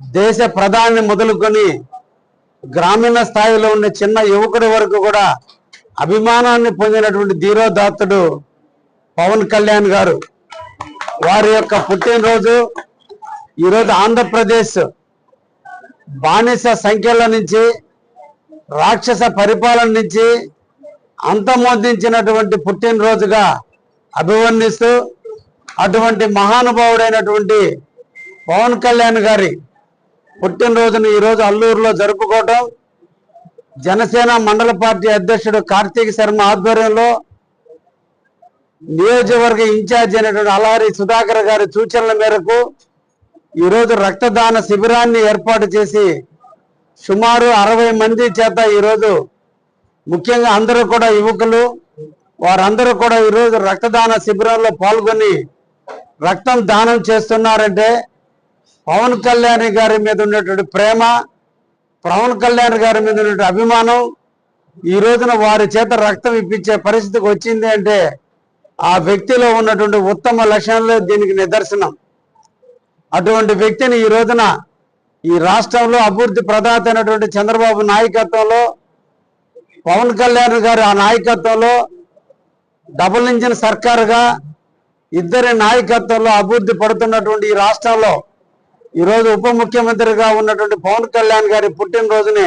దేశ ప్రధాని మొదలుకొని గ్రామీణ స్థాయిలో ఉండే చిన్న యువకుడి వరకు కూడా అభిమానాన్ని పొందినటువంటి ధీరోదాత్తుడు పవన్ కళ్యాణ్ గారు. వారి యొక్క పుట్టినరోజు ఈరోజు ఆంధ్రప్రదేశ్ బానిస సంఖ్యల నుంచి రాక్షస పరిపాలన నుంచి అంతమొందించినటువంటి పుట్టినరోజుగా అభివర్ణిస్తూ అటువంటి మహానుభావుడైనటువంటి పవన్ కళ్యాణ్ గారి పుట్టినరోజును ఈరోజు అల్లూరులో జరుపుకోవటం. జనసేన మండల పార్టీ అధ్యక్షుడు కార్తీక్ శర్మ ఆధ్వర్యంలో నియోజకవర్గ ఇన్ఛార్జ్ అయినటువంటి అలారి సుధాకర్ గారి సూచనల మేరకు ఈరోజు రక్తదాన శిబిరాన్ని ఏర్పాటు చేసి సుమారు అరవై మంది చేత ఈరోజు ముఖ్యంగా అందరూ కూడా యువకులు వారందరూ కూడా ఈరోజు రక్తదాన శిబిరంలో పాల్గొని రక్తం దానం చేస్తున్నారంటే పవన్ కళ్యాణ్ గారి మీద ఉన్నటువంటి ప్రేమ పవన్ కళ్యాణ్ గారి మీద ఉన్నటువంటి అభిమానం ఈ రోజున వారి చేత రక్తం ఇప్పించే పరిస్థితికి వచ్చింది అంటే ఆ వ్యక్తిలో ఉన్నటువంటి ఉత్తమ లక్షణాలు దీనికి నిదర్శనం. అటువంటి వ్యక్తిని ఈ రోజున ఈ రాష్ట్రంలో అభివృద్ధి ప్రదాత అయినటువంటి చంద్రబాబు నాయకత్వంలో పవన్ కళ్యాణ్ గారి ఆ నాయకత్వంలో డబుల్ ఇంజిన్ సర్కారుగా ఇద్దరి నాయకత్వంలో అభివృద్ధి పడుతున్నటువంటి ఈ రాష్ట్రంలో ఈరోజు ఉప ముఖ్యమంత్రిగా ఉన్నటువంటి పవన్ కళ్యాణ్ గారి పుట్టినరోజుని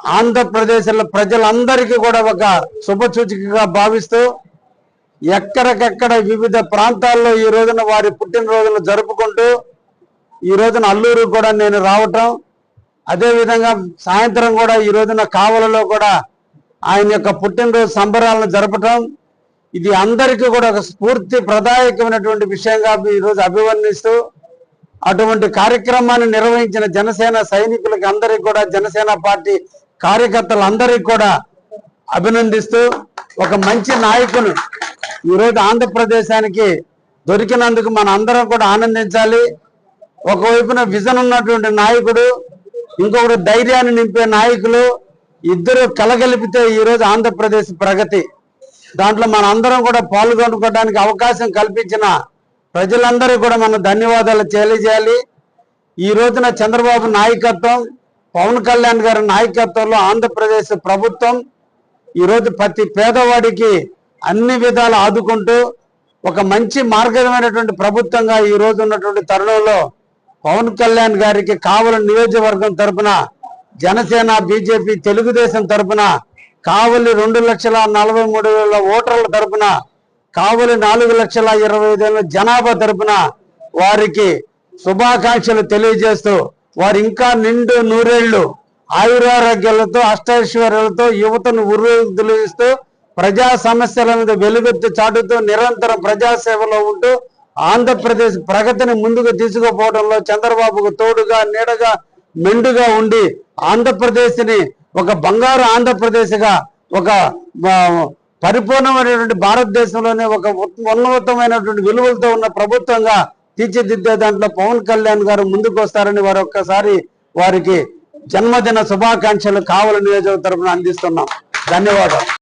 ఆంధ్రప్రదేశ్లో ప్రజలందరికీ కూడా ఒక శుభసూచికగా భావిస్తూ ఎక్కడికెక్కడ వివిధ ప్రాంతాల్లో ఈ రోజున వారి పుట్టినరోజును జరుపుకుంటూ ఈ రోజున అల్లూరు కూడా నేను రావటం. అదేవిధంగా సాయంత్రం కూడా ఈ రోజున కావలలో కూడా ఆయన యొక్క పుట్టినరోజు సంబరాలను జరపటం. ఇది అందరికీ కూడా ఒక స్ఫూర్తి ప్రదాయకమైనటువంటి విషయంగా ఈరోజు అభివర్ణిస్తూ అటువంటి కార్యక్రమాన్ని నిర్వహించిన జనసేన సైనికులకి అందరికి కూడా జనసేన పార్టీ కార్యకర్తలందరికీ కూడా అభినందిస్తూ ఒక మంచి నాయకుని ఈరోజు ఆంధ్రప్రదేశానికి దొరికినందుకు మన అందరం కూడా ఆనందించాలి. ఒకవైపున విజన్ ఉన్నటువంటి నాయకుడు ఇంకొకటి ధైర్యాన్ని నింపే నాయకులు ఇద్దరు కలగలిపితే ఈరోజు ఆంధ్రప్రదేశ్ ప్రగతి. దాంట్లో మన అందరం కూడా పాల్గొనుకోవడానికి అవకాశం కల్పించిన ప్రజలందరూ కూడా మనం ధన్యవాదాలు తెలియజేయాలి. ఈ రోజున చంద్రబాబు నాయకత్వం పవన్ కళ్యాణ్ గారి నాయకత్వంలో ఆంధ్రప్రదేశ్ ప్రభుత్వం ఈరోజు ప్రతి పేదవాడికి అన్ని విధాలు ఆదుకుంటూ ఒక మంచి మార్గమైనటువంటి ప్రభుత్వంగా ఈ రోజు ఉన్నటువంటి తరుణంలో పవన్ కళ్యాణ్ గారికి కావలి నియోజకవర్గం తరపున జనసేన బీజేపీ తెలుగుదేశం తరపున కావలి రెండు లక్షల నలభై మూడు వేల ఓటర్ల తరపున కావలి నాలుగు లక్షల ఇరవై ఐదు జనాభా తరపున వారికి శుభాకాంక్షలు తెలియజేస్తూ వారు ఇంకా నిండు నూరేళ్ళు ఆయురారోగ్యాలతో అష్టైశ్వర్యాలతో యువతను ఉర్రూతలిస్తూ ప్రజా సమస్యల మీద వెలుగెత్తు చాటుతూ నిరంతరం ప్రజాసేవలో ఉంటూ ఆంధ్రప్రదేశ్ ప్రగతిని ముందుకు తీసుకుపోవడంలో చంద్రబాబుకు తోడుగా నీడగా మెండుగా ఉండి ఆంధ్రప్రదేశ్ని ఒక బంగారు ఆంధ్రప్రదేశ్గా ఒక పరిపూర్ణమైనటువంటి భారతదేశంలోనే ఒక ఉన్నతమైనటువంటి విలువలతో ఉన్న ప్రభుత్వంగా తీర్చిదిద్దే దాంట్లో పవన్ కళ్యాణ్ గారు ముందుకు వస్తారని వారు ఒక్కసారి వారికి జన్మదిన శుభాకాంక్షలు కావలి నియోజకవర్గం తరఫున అందిస్తున్నాం. ధన్యవాదాలు.